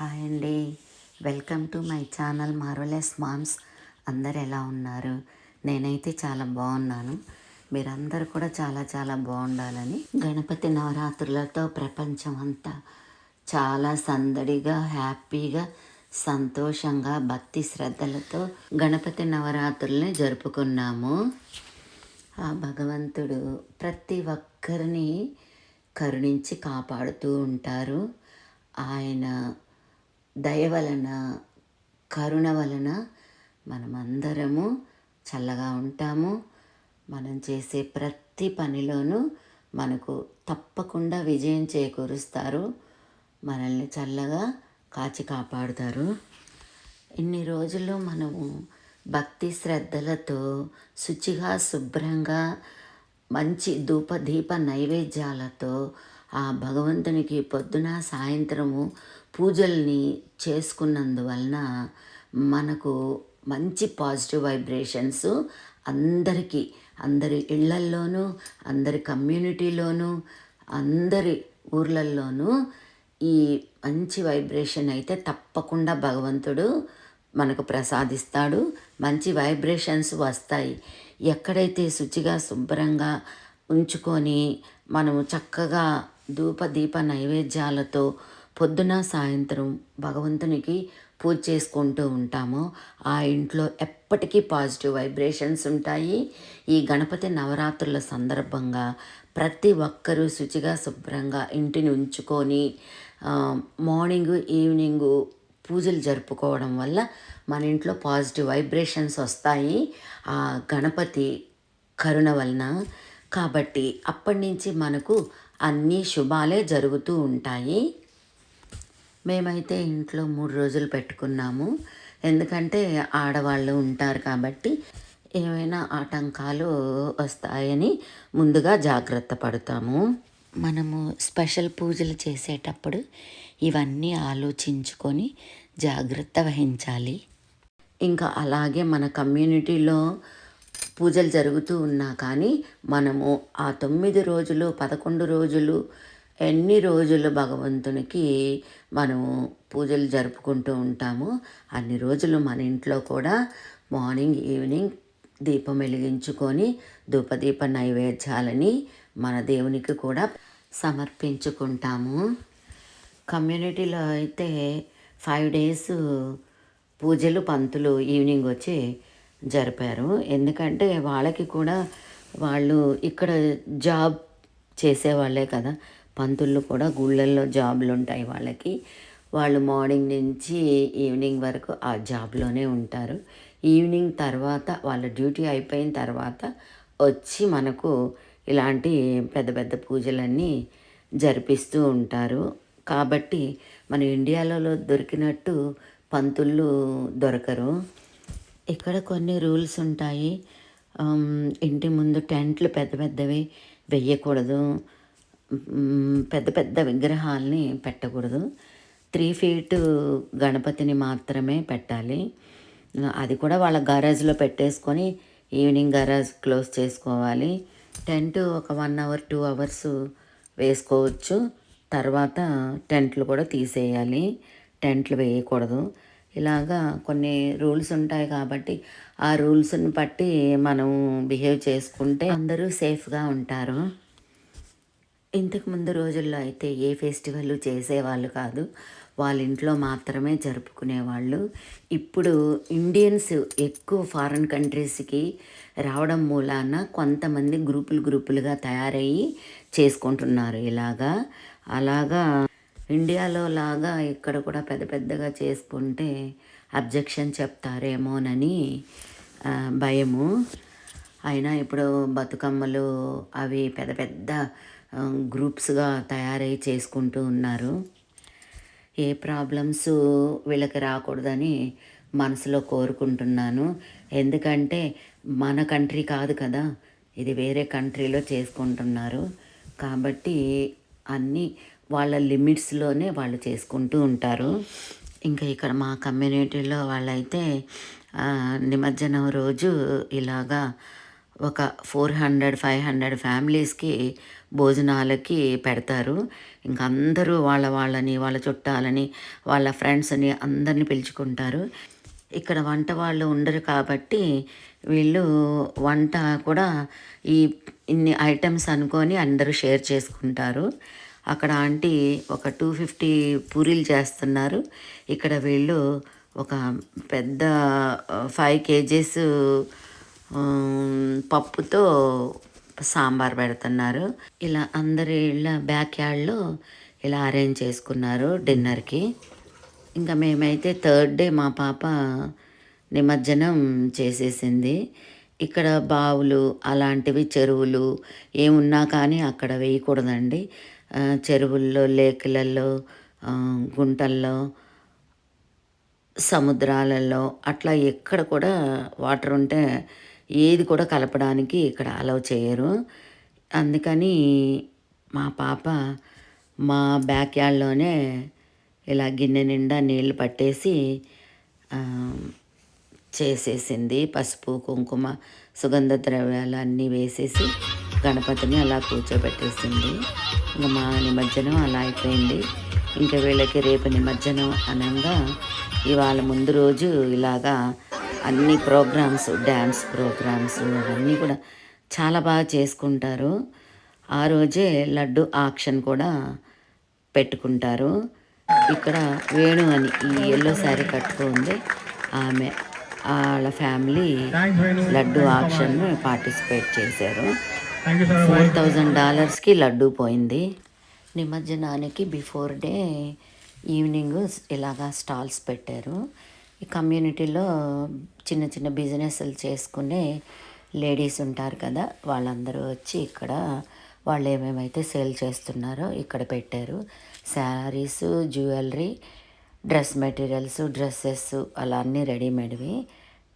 Hi అండి. Welcome to my channel marvellous moms. అందరు ఎలా ఉన్నారు? నేనైతే చాలా బాగున్నాను. మీరందరూ కూడా చాలా చాలా బాగుండాలని. గణపతి నవరాత్రులతో ప్రపంచం అంతా చాలా సందడిగా హ్యాపీగా సంతోషంగా భక్తి శ్రద్ధలతో గణపతి నవరాత్రుల్ని జరుపుకున్నాము. ఆ భగవంతుడు ప్రతి ఒక్కరిని కరుణించి కాపాడుతూ ఉంటారు. ఆయన దయ వలన కరుణ వలన మనమందరము చల్లగా ఉంటాము. మనం చేసే ప్రతి పనిలోనూ మనకు తప్పకుండా విజయం చేకూరుస్తారు. మనల్ని చల్లగా కాచి కాపాడుతారు. ఇన్ని రోజులు మనము భక్తి శ్రద్ధలతో శుచిగా శుభ్రంగా మంచి ధూప దీప నైవేద్యాలతో ఆ భగవంతునికి పొద్దున సాయంత్రము పూజల్ని చేసుకున్నందువలన మనకు మంచి పాజిటివ్ వైబ్రేషన్స్ అందరికీ అందరి ఇళ్ళల్లోనూ అందరి కమ్యూనిటీలోనూ అందరి ఊర్లల్లోనూ ఈ మంచి వైబ్రేషన్ అయితే తప్పకుండా భగవంతుడు మనకు ప్రసాదిస్తాడు. మంచి వైబ్రేషన్స్ వస్తాయి. ఎక్కడైతే శుచిగా శుభ్రంగా ఉంచుకొని మనము చక్కగా ధూప దీప నైవేద్యాలతో పొద్దున సాయంత్రం భగవంతునికి పూజ చేసుకుంటూ ఉంటామో. ఆ ఇంట్లో ఎప్పటికీ పాజిటివ్ వైబ్రేషన్స్ ఉంటాయి. ఈ గణపతి నవరాత్రుల సందర్భంగా ప్రతి ఒక్కరూ శుచిగా శుభ్రంగా ఇంటిని ఉంచుకొని మార్నింగ్ ఈవినింగ్ పూజలు జరుపుకోవడం వల్ల మన ఇంట్లో పాజిటివ్ వైబ్రేషన్స్ వస్తాయి. ఆ గణపతి కరుణ వలన కాబట్టి అప్పటి నుంచి మనకు అన్ని శుభాలే జరుగుతూ ఉంటాయి. మేమైతే ఇంట్లో మూడు రోజులు పెట్టుకున్నాము. ఎందుకంటే ఆడవాళ్ళు ఉంటారు కాబట్టి ఏమైనా ఆటంకాలు వస్తాయని ముందుగా జాగ్రత్త పడతాము. మనము స్పెషల్ పూజలు చేసేటప్పుడు ఇవన్నీ ఆలోచించుకొని జాగ్రత్త వహించాలి. ఇంకా అలాగే మన కమ్యూనిటీలో పూజలు జరుగుతూ ఉన్నా కానీ మనము ఆ తొమ్మిది రోజులు పదకొండు రోజులు ఎన్ని రోజులు భగవంతునికి మనము పూజలు జరుపుకుంటూ ఉంటాము అన్ని రోజులు మన ఇంట్లో కూడా మార్నింగ్ ఈవినింగ్ దీపం వెలిగించుకొని ధూపదీప నైవేద్యాలని మన దేవునికి కూడా సమర్పించుకుంటాము. కమ్యూనిటీలో అయితే ఫైవ్ డేస్ పూజలు పంతులు ఈవినింగ్ వచ్చి జరిపారు. ఎందుకంటే వాళ్ళకి కూడా వాళ్ళు ఇక్కడ జాబ్ చేసేవాళ్ళే కదా. పంతులు కూడా గుళ్ళల్లో జాబ్లు ఉంటాయి వాళ్ళకి. వాళ్ళు మార్నింగ్ నుంచి ఈవినింగ్ వరకు ఆ జాబ్లోనే ఉంటారు. ఈవినింగ్ తర్వాత వాళ్ళ డ్యూటీ అయిపోయిన తర్వాత వచ్చి మనకు ఇలాంటి పెద్ద పెద్ద పూజలన్నీ జరిపిస్తూ ఉంటారు. కాబట్టి మన ఇండియాలో దొరికినట్టు పంతుళ్ళు దొరకరు. ఇక్కడ కొన్ని రూల్స్ ఉంటాయి. ఇంటి ముందు టెంట్లు పెద్ద పెద్దవి వెయ్యకూడదు. పెద్ద పెద్ద విగ్రహాలని పెట్టకూడదు. త్రీ ఫీట్ గణపతిని మాత్రమే పెట్టాలి. అది కూడా వాళ్ళ గరాజ్లో పెట్టేసుకొని ఈవినింగ్ గరాజ్ క్లోజ్ చేసుకోవాలి. టెంట్ ఒక వన్ అవర్ టూ అవర్స్ వేసుకోవచ్చు. తర్వాత టెంట్లు కూడా తీసేయాలి. టెంట్లు వేయకూడదు. ఇలాగా కొన్ని రూల్స్ ఉంటాయి కాబట్టి ఆ రూల్స్ని బట్టి మనం బిహేవ్ చేసుకుంటే అందరూ సేఫ్గా ఉంటారు. ఇంతకు ముందు రోజుల్లో అయితే ఏ ఫెస్టివల్ చేసేవాళ్ళు కాదు. వాళ్ళ ఇంట్లో మాత్రమే జరుపుకునేవాళ్ళు. ఇప్పుడు ఇండియన్స్ ఎక్కువ ఫారిన్ కంట్రీస్కి రావడం మూలాన కొంతమంది గ్రూపులు గ్రూపులుగా తయారయ్యి చేసుకుంటున్నారు ఇలాగా. అలాగా ఇండియాలో లాగా ఇక్కడ కూడా పెద్ద పెద్దగా చేసుకుంటే అబ్జెక్షన్ చెప్తారేమోనని భయము. అయినా ఇప్పుడు బతుకమ్మలు అవి పెద్ద పెద్ద గ్రూప్స్గా తయారై చేసుకుంటూ ఉన్నారు. ఏ ప్రాబ్లమ్స్ వీళ్ళకి రాకూడదని మనసులో కోరుకుంటున్నాను. ఎందుకంటే మన కంట్రీ కాదు కదా ఇది వేరే కంట్రీలో చేసుకుంటున్నారు. కాబట్టి అన్నీ వాళ్ళ లిమిట్స్లోనే వాళ్ళు చేసుకుంటూ ఉంటారు. ఇంకా ఇక్కడ మా కమ్యూనిటీలో వాళ్ళైతే నిమజ్జనం రోజు ఇలాగా ఒక ఫోర్ హండ్రెడ్ ఫైవ్ హండ్రెడ్ ఫ్యామిలీస్కి భోజనాలకి పెడతారు. ఇంకా అందరూ వాళ్ళ వాళ్ళని వాళ్ళ చుట్టాలని వాళ్ళ ఫ్రెండ్స్ని అందరిని పిలుచుకుంటారు. ఇక్కడ వంట వాళ్ళు ఉండరు కాబట్టి వీళ్ళు వంట కూడా ఈ ఇన్ని ఐటమ్స్ అనుకొని అందరూ షేర్ చేసుకుంటారు. అక్కడ ఆంటీ ఒక టూ ఫిఫ్టీ పూరీలు చేస్తున్నారు. ఇక్కడ వీళ్ళు ఒక పెద్ద ఫైవ్ కేజీస్ పప్పుతో సాంబార్ పెడుతున్నారు. ఇలా అందరి ఇళ్ళ బ్యాక్ యార్డ్లో ఇలా అరేంజ్ చేసుకున్నారు డిన్నర్కి ఇంకా మేమైతే థర్డ్ డే మా పాప నిమజ్జనం చేసేసింది. ఇక్కడ బావులు అలాంటివి చెరువులు ఏమున్నా కానీ అక్కడ వేయకూడదండి. చెరువుల్లో లేకులలో గుంటల్లో సముద్రాలలో అట్లా ఎక్కడ కూడా వాటర్ ఉంటే ఏది కూడా కలపడానికి ఇక్కడ అలౌ చేయరు. అందుకని మా పాప మా బ్యాక్ యార్డ్లోనే ఇలా గిన్నె నిండా నీళ్ళు పట్టేసి చేసేసింది. పసుపు కుంకుమ సుగంధ ద్రవ్యాలు అన్నీ వేసేసి గణపతిని అలా కూర్చోబెట్టేసింది. ఇంకా మా నిమజ్జనం అలా అయిపోయింది. ఇంకా వీళ్ళకి రేపు నిమజ్జనం అనగా ఇవాళ ముందు రోజు ఇలాగా అన్ని ప్రోగ్రామ్స్ డ్యాన్స్ ప్రోగ్రామ్స్ అవన్నీ కూడా చాలా బాగా చేసుకుంటారు. ఆ రోజే లడ్డు ఆక్షన్ కూడా పెట్టుకుంటారు. ఇక్కడ వేణు అని ఈ ఎల్లో శారీ కట్టుకుంది. ఆమె వాళ్ళ ఫ్యామిలీ లడ్డు ఆక్షన్ పార్టిసిపేట్ చేశారు. ఫోర్ థౌజండ్ డాలర్స్కి లడ్డు పోయింది. నిమజ్జనానికి బిఫోర్ డే ఈవినింగ్ ఇలాగా స్టాల్స్ పెట్టారు. ఈ కమ్యూనిటీలో చిన్న చిన్న బిజినెస్లు చేసుకునే లేడీస్ ఉంటారు కదా వాళ్ళందరూ వచ్చి ఇక్కడ వాళ్ళు ఏమేమైతే సేల్ చేస్తున్నారో ఇక్కడ పెట్టారు. Saris jewellery dress materials dresses అలా అన్నీ రెడీమేడ్వి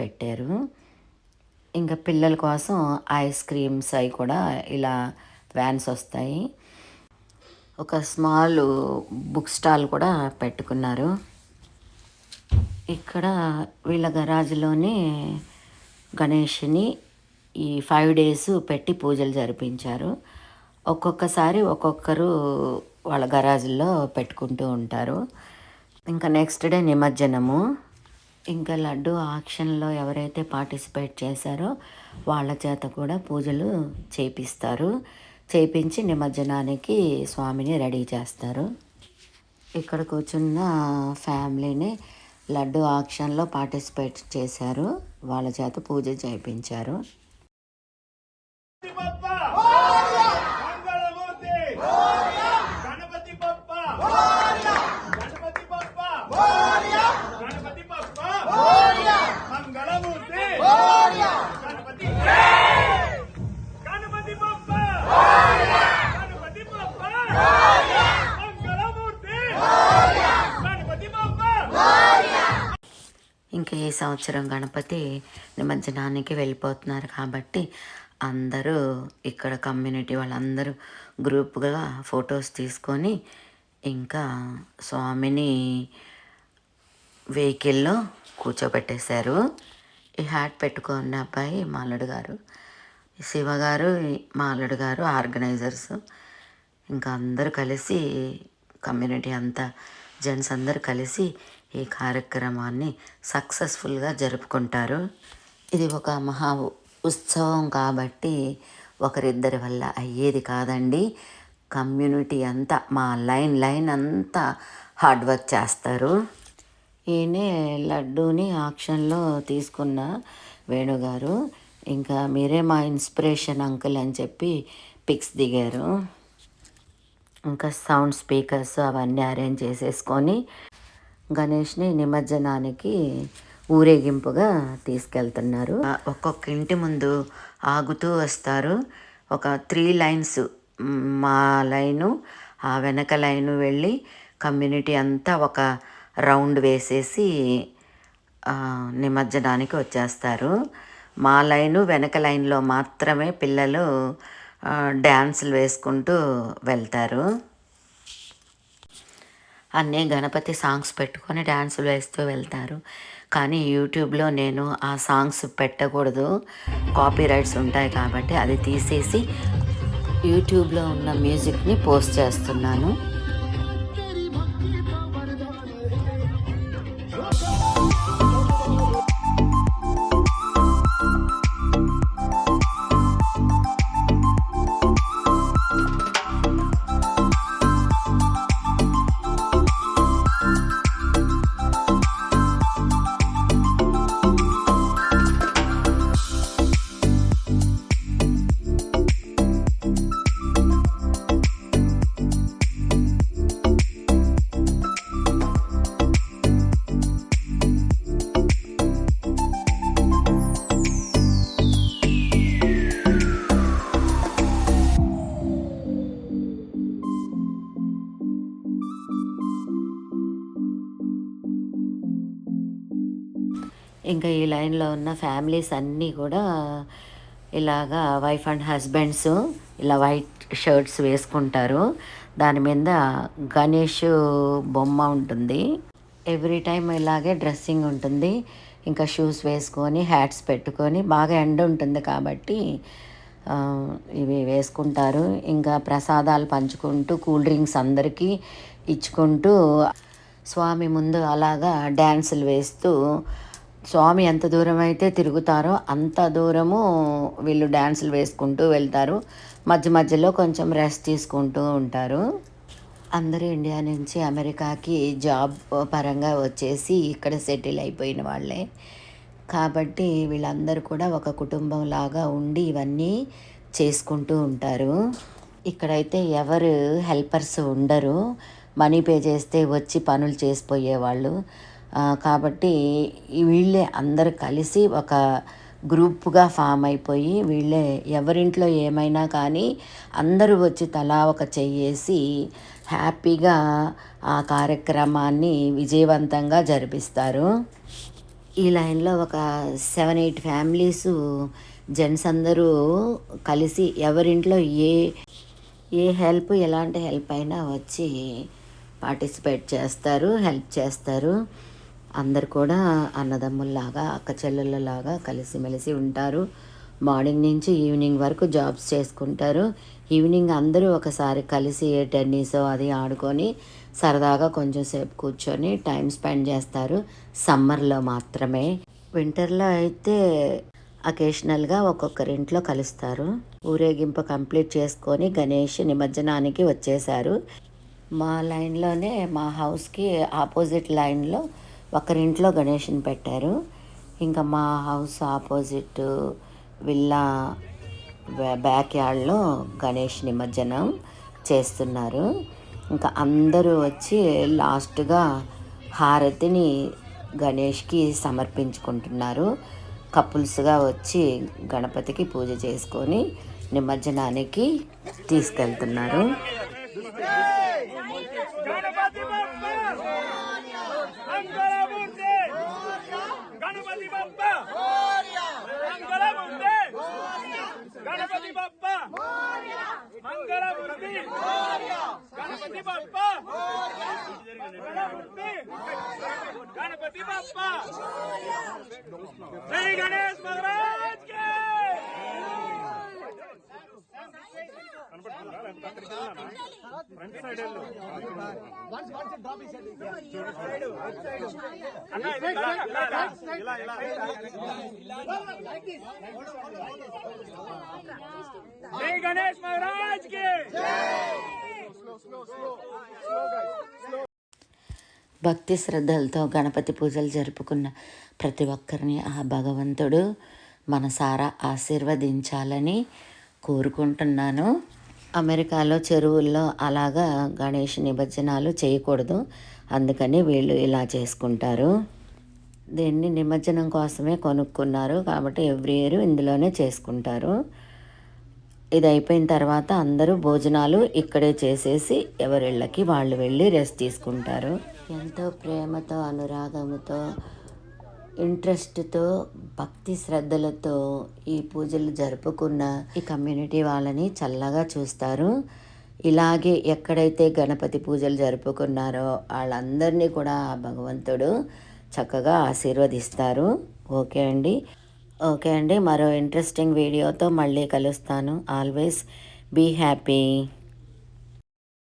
పెట్టారు. ఇంకా పిల్లల కోసం ఐస్ క్రీమ్స్ అవి కూడా ఇలా వ్యాన్స్ వస్తాయి. ఒక స్మాల్ బుక్ స్టాల్ కూడా పెట్టుకున్నారు. ఇక్కడ వీళ్ళ గరాజులోనే గణేష్ని ఈ ఫైవ్ డేస్ పెట్టి పూజలు జరిపించారు. ఒక్కొక్కసారి ఒక్కొక్కరు వాళ్ళ గరాజుల్లో పెట్టుకుంటూ ఉంటారు. ఇంకా నెక్స్ట్ డే నిమజ్జనము. ఇంకా లడ్డు ఆక్షన్లో ఎవరైతే పార్టిసిపేట్ చేశారో వాళ్ళ చేత కూడా పూజలు చేపిస్తారు. చేపించి నిమజ్జనానికి స్వామిని రెడీ చేస్తారు. ఇక్కడ కూర్చున్న ఫ్యామిలీని లడ్డు ఆక్షన్లో పార్టిసిపేట్ చేశారు. వాళ్ళ చేత పూజ చేయించారు మంగళమూర్తి గణపతి బప్ప గణపతి బప్ప గణపతి బప్ప మంగళమూర్తి గణపతి గణపతి బప్ప గణపతి బప్ప మంగళమూర్తి గణపతి బప్ప ఇంకా ఈ సంవత్సరం గణపతి నిమజ్జనానికి వెళ్ళిపోతున్నారు కాబట్టి అందరూ ఇక్కడ కమ్యూనిటీ వాళ్ళందరూ గ్రూప్గా ఫొటోస్ తీసుకొని ఇంకా స్వామిని వెహికల్లో కూర్చోబెట్టేశారు. ఈ హ్యాట్ పెట్టుకున్న అబ్బాయి మాలడు గారు. శివ గారు మాలడు గారు ఆర్గనైజర్స్. ఇంకా అందరూ కలిసి కమ్యూనిటీ అంతా జెంట్స్ అందరూ కలిసి ఈ కార్యక్రమాన్ని సక్సెస్ఫుల్గా జరుపుకుంటారు. ఇది ఒక మహా ఉత్సవం కాబట్టి ఒకరిద్దరి వల్ల అయ్యేది కాదండి. కమ్యూనిటీ అంతా మా లైన్ లైన్ అంతా హార్డ్ వర్క్ చేస్తారు. ఈయనే లడ్డూని ఆక్షన్లో తీసుకున్న వేణుగారు ఇంకా మీరే మా ఇన్స్పిరేషన్ అంకుల్ అని చెప్పి పిక్స్ దిగారు. ఇంకా సౌండ్ స్పీకర్స్ అవన్నీ అరేంజ్ చేసేసుకొని గణేష్ని నిమజ్జనానికి ఊరేగింపుగా తీసుకెళ్తున్నారు. ఒక్కొక్క ఇంటి ముందు ఆగుతూ వస్తారు. ఒక త్రీ లైన్స్ మా లైను ఆ వెనక లైను వెళ్ళి కమ్యూనిటీ అంతా ఒక రౌండ్ వేసేసి నిమజ్జనానికి వచ్చేస్తారు. మా లైను వెనక లైన్లో మాత్రమే పిల్లలు డ్యాన్సులు వేసుకుంటూ వెళ్తారు. అన్నీ గణపతి సాంగ్స్ పెట్టుకొని డ్యాన్సులు వేస్తూ వెళ్తారు. కానీ యూట్యూబ్లో నేను ఆ సాంగ్స్ పెట్టకూడదు. కాపీ రైట్స్ ఉంటాయి కాబట్టి అది తీసేసి యూట్యూబ్లో ఉన్న మ్యూజిక్ని పోస్ట్ చేస్తున్నాను. ఇంకా ఈ లైన్లో ఉన్న ఫ్యామిలీస్ అన్నీ కూడా ఇలాగా వైఫ్ అండ్ హస్బెండ్స్ ఇలా వైట్ షర్ట్స్ వేసుకుంటారు. దాని మీద గణేష్ బొమ్మ ఉంటుంది. ఎవ్రీ టైం ఇలాగే డ్రెస్సింగ్ ఉంటుంది. ఇంకా షూస్ వేసుకొని హ్యాట్స్ పెట్టుకొని బాగా ఎండ ఉంటుంది కాబట్టి ఇవి వేసుకుంటారు. ఇంకా ప్రసాదాలు పంచుకుంటూ కూల్ డ్రింక్స్ అందరికీ ఇచ్చుకుంటూ స్వామి ముందు అలాగా డ్యాన్సులు వేస్తూ స్వామి ఎంత దూరం అయితే తిరుగుతారో అంత దూరము వీళ్ళు డ్యాన్సులు వేసుకుంటూ వెళ్తారు. మధ్య మధ్యలో కొంచెం రెస్ట్ తీసుకుంటూ ఉంటారు. అందరూ ఇండియా నుంచి అమెరికాకి జాబ్ పరంగా వచ్చేసి ఇక్కడ సెటిల్ అయిపోయిన వాళ్ళే. కాబట్టి వీళ్ళందరూ కూడా ఒక కుటుంబం లాగా ఉండి ఇవన్నీ చేసుకుంటూ ఉంటారు. ఇక్కడైతే ఎవరు హెల్పర్స్ ఉండరు. మనీ పే చేస్తే వచ్చి పనులు చేసిపోయేవాళ్ళు. వాళ్ళు కాబట్టి వీళ్ళే అందరు కలిసి ఒక గ్రూప్గా ఫామ్ అయిపోయి వీళ్ళే ఎవరింట్లో ఏమైనా కానీ అందరూ వచ్చి తలా ఒక చెయ్యేసి హ్యాపీగా ఆ కార్యక్రమాన్ని విజయవంతంగా జరిపిస్తారు. ఈ లైన్లో ఒక సెవెన్ ఎయిట్ ఫ్యామిలీస్ జెంట్స్ అందరూ కలిసి ఎవరింట్లో ఏ ఏ హెల్ప్ ఎలాంటి హెల్ప్ అయినా వచ్చి పార్టిసిపేట్ చేస్తారు హెల్ప్ చేస్తారు. అందరు కూడా అన్నదమ్ముల్లాగా అక్క చెల్లెళ్ళలాగా కలిసిమెలిసి ఉంటారు. మార్నింగ్ నుంచి ఈవినింగ్ వరకు జాబ్స్ చేసుకుంటారు. ఈవినింగ్ అందరూ ఒకసారి కలిసి టెన్నిస్ అది ఆడుకొని సరదాగా కొంచెం సేపు కూర్చొని టైం స్పెండ్ చేస్తారు. సమ్మర్లో మాత్రమే. వింటర్లో అయితే అకేషనల్గా ఒక్కొక్కరింట్లో కలుస్తారు. ఊరేగింపు కంప్లీట్ చేసుకొని గణేష్ నిమజ్జనానికి వచ్చేసారు మా లైన్లోనే మా హౌస్కి ఆపోజిట్ లైన్లో ఒకరింట్లో గణేష్ని పెట్టారు. ఇంకా మా house opposite villa back- back యార్డ్లో గణేష్ నిమజ్జనం చేస్తున్నారు. ఇంకా అందరూ వచ్చి లాస్ట్గా హారతిని గణేష్కి సమర్పించుకుంటున్నారు. కపుల్స్గా వచ్చి గణపతికి పూజ చేసుకొని నిమజ్జనానికి తీసుకెళ్తున్నారు. గణపతి బప్ప మంగళమూర్తి గణపతి బప్ప జై గణేష్ మహారాజ్కి ఫ్రంట్ సైడ్ వెళ్ళు అన్న, ఇది ఇలా, ఇలా, ఇలా, ఇలా, ఇలా. జై గణేష్ మహారాజ్కి భక్తి శ్రద్ధలతో గణపతి పూజలు జరుపుకున్న ప్రతి ఒక్కరిని ఆ భగవంతుడు మనసారా ఆశీర్వదించాలని కోరుకుంటున్నాను. అమెరికాలో చెరువుల్లో అలాగా గణేష్ నిమజ్జనాలు చేయకూడదు. అందుకని వీళ్ళు ఇలా చేసుకుంటారు. దీన్ని నిమజ్జనం కోసమే కొనుక్కున్నారు కాబట్టి ఎవ్రీ ఇయర్ ఇందులోనే చేసుకుంటారు. ఇది అయిపోయిన తర్వాత అందరూ భోజనాలు ఇక్కడే చేసేసి ఎవరిళ్ళకి వాళ్ళు వెళ్ళి రెస్ట్ తీసుకుంటారు. ఎంతో ప్రేమతో అనురాగముతో ఇంట్రెస్ట్తో భక్తి శ్రద్ధలతో ఈ పూజలు జరుపుకున్న ఈ కమ్యూనిటీ వాళ్ళని చల్లగా చూస్తారు. ఇలాగే ఎక్కడైతే గణపతి పూజలు జరుపుకున్నారో వాళ్ళందరినీ కూడా భగవంతుడు చక్కగా ఆశీర్వదిస్తారు. ఓకే అండి. ఓకే అండి మరో ఇంట్రెస్టింగ్ వీడియోతో మళ్ళీ కలుస్తాను. Always be happy